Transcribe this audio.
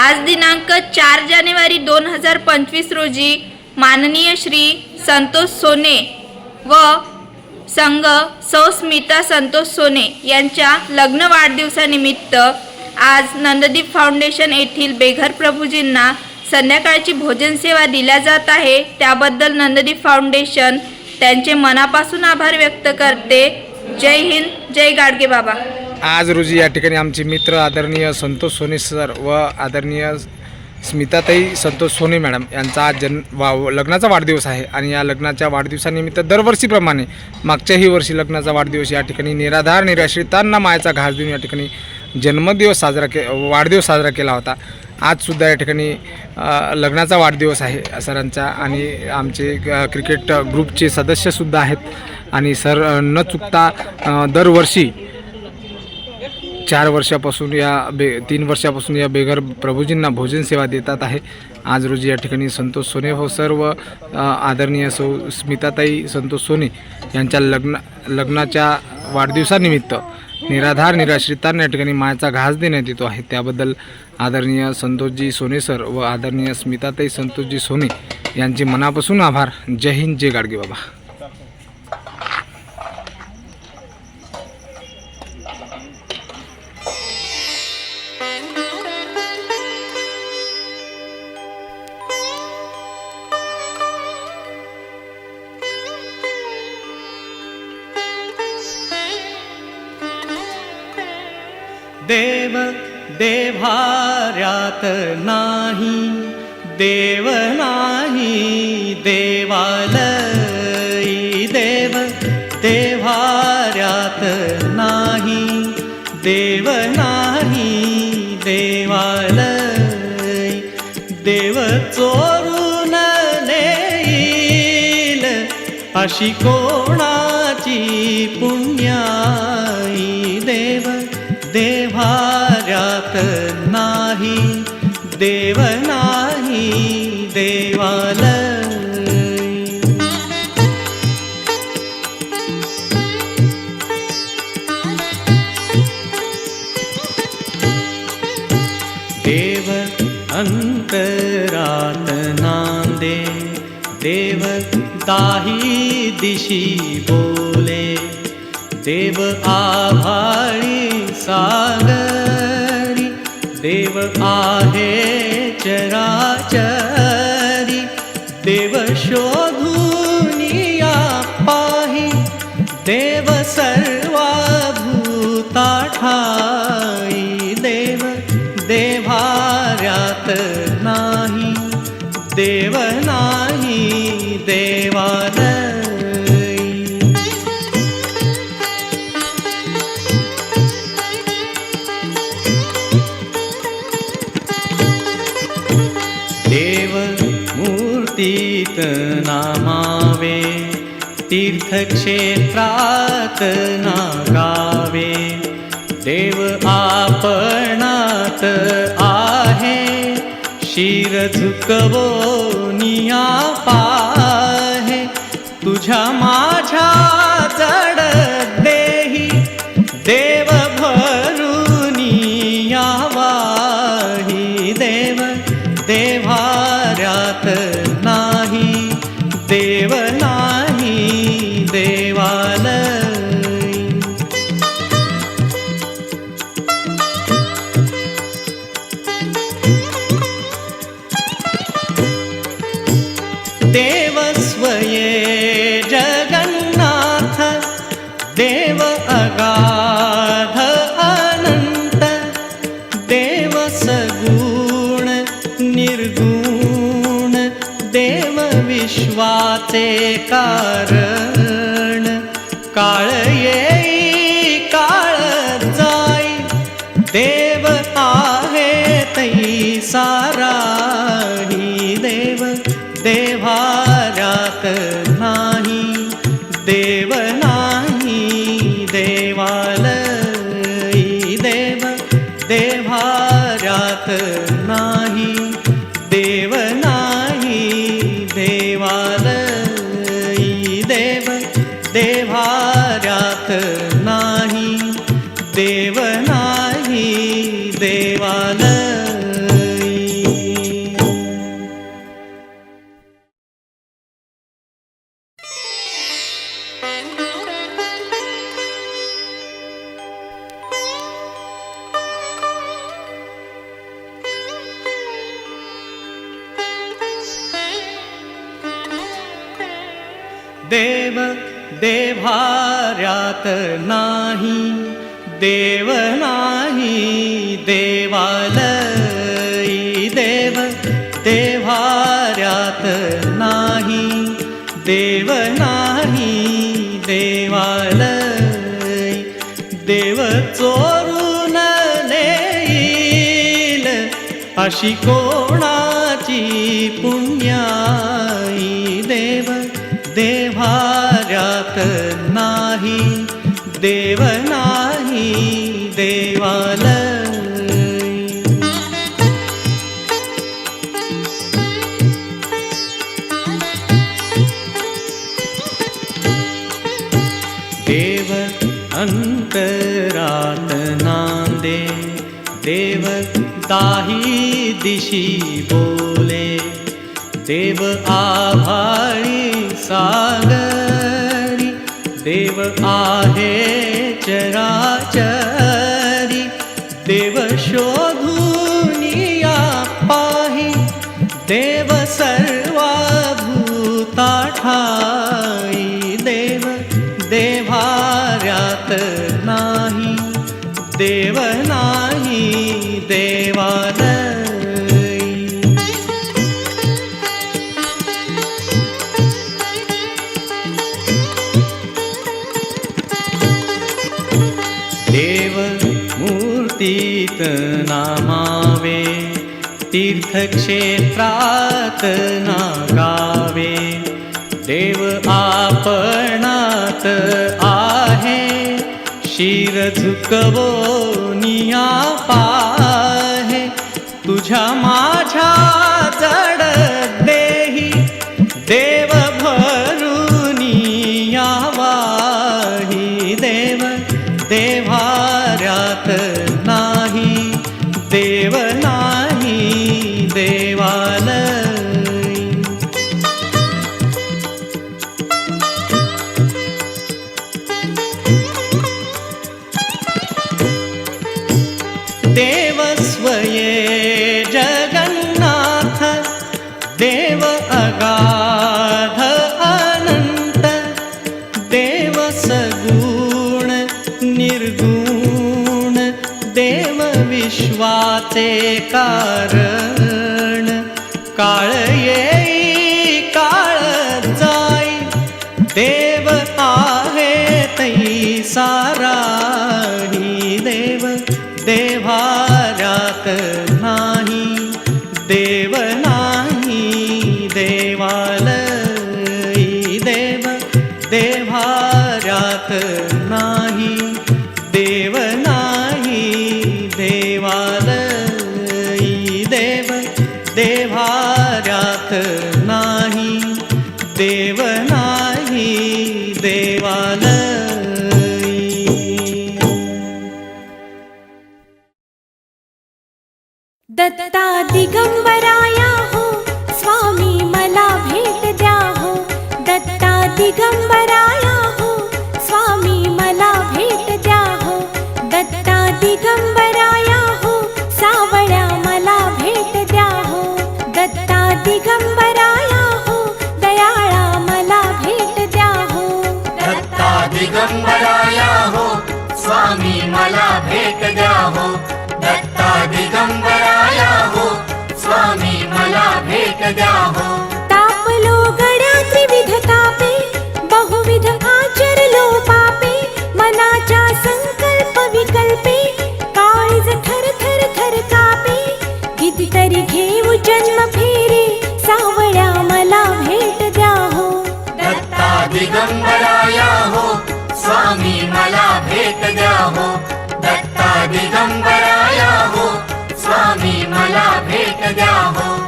आज दिनांक चार जानेवारी दोन हजार पंचवीस रोजी माननीय श्री संतोष सोने व संघ सौस्मिता संतोष सोने यांच्या लग्न वाढदिवसानिमित्त आज नंददीप फाउंडेशन येथील बेघर प्रभूजींना संध्याकाळची भोजन सेवा दिल्या जात आहे. त्याबद्दल नंददीप फाउंडेशन त्यांचे मनापासून आभार व्यक्त करते. जय हिंद जय गाडगे बाबा. आज रोजी या ठिकाणी आमचे मित्र आदरणीय संतोष सोने सर व आदरणीय स्मिताताई संतोष सोने मॅडम यांचा आज जन्म वा लग्नाचा वाढदिवस आहे आणि या लग्नाच्या वाढदिवसानिमित्त दरवर्षीप्रमाणे मागच्याही वर्षी लग्नाचा वाढदिवस या ठिकाणी निराधार निराश्रितांना मायाचा घास देऊन या ठिकाणी जन्मदिवस साजरा के वाढदिवस साजरा केला होता. आजसुद्धा या ठिकाणी लग्नाचा वाढदिवस आहे सरांचा आणि आमचे क्रिकेट ग्रुपचे सदस्यसुद्धा आहेत आणि सर न चुकता दरवर्षी चार वर्षापासून या बे तीन वर्षापासून या बेघर प्रभूजींना भोजन सेवा देतात आहे. आज रोजी या ठिकाणी संतोष सोने हो सर्व व आदरणीय सौ स्मिताताई संतोष सोने यांच्या लग्न लग्नाच्या वाढदिवसानिमित्त निराधार निराश्रितांना या ठिकाणी मायाचा घास देण्यात येतो आहे. त्याबद्दल आदरणीय संतोषजी सोने सर व आदरणीय स्मिताताई संतोषजी सोने यांचे मनापासून आभार. जय हिंद जय गाडगे बाबा. देव देभाऱ्यात नाही देव नाही देवालयी देव देभाऱ्यात नाही देव नाही देवालय देव चोरून नेईल अशी कोणाची पुण्या देवाऱ्यात नाही देव नाही देवाल देव अंतरात नांदे देव दाही दिशी बोले. देव आभाळी सागरी देव आहे चराचरी देव शोधून या पाही देव सर्वा भूताठाई देव देवाऱ्यात नाही देव नाही देवा तीर्थक्षेत्रात नागावे देव आपणात आहे. शिर झुकवो निया पाहे. तुझ्या माझ्या जड देही देव देव विश्वाचे कारण. काळ येई काळ जाई. देव आहे तै साराही देव. देवा देव नाही देवालय देव देभार्यात नाही. देव नाही देवालयी देव देवाऱ्यात नाही. देव नाही देवालय देव चोरून नेईल. अशी कोणाची पुण्याई देव देवाऱ्यात नाही. देव नाही. देवालय. देव अंतरात नांदे देव ताही दिशी बोले देव आभाळी सागर. देव आहे चराचरी देव शोधून या पाही देव तीर्थक्षेत्रात नागावे देव आपणात आहे. शिर झुकवो निया पाहे. तुझ्या माझ्या जड देही देव भरून यावाही देव. देवा देवस्वये जगन्नाथ देव अगाध अनंत देव सगुण निर्गुण देव विश्वाचे कारण काळ येई काळ जाई देव आहे तै सारा देव्हाऱ्यात नाही देव नाही देवालयी देव देव्हाऱ्यात नाही देव नाही देवालयी देव देव्हाऱ्यात नाही देव नाही देवालयी legal. दिगंबराया हो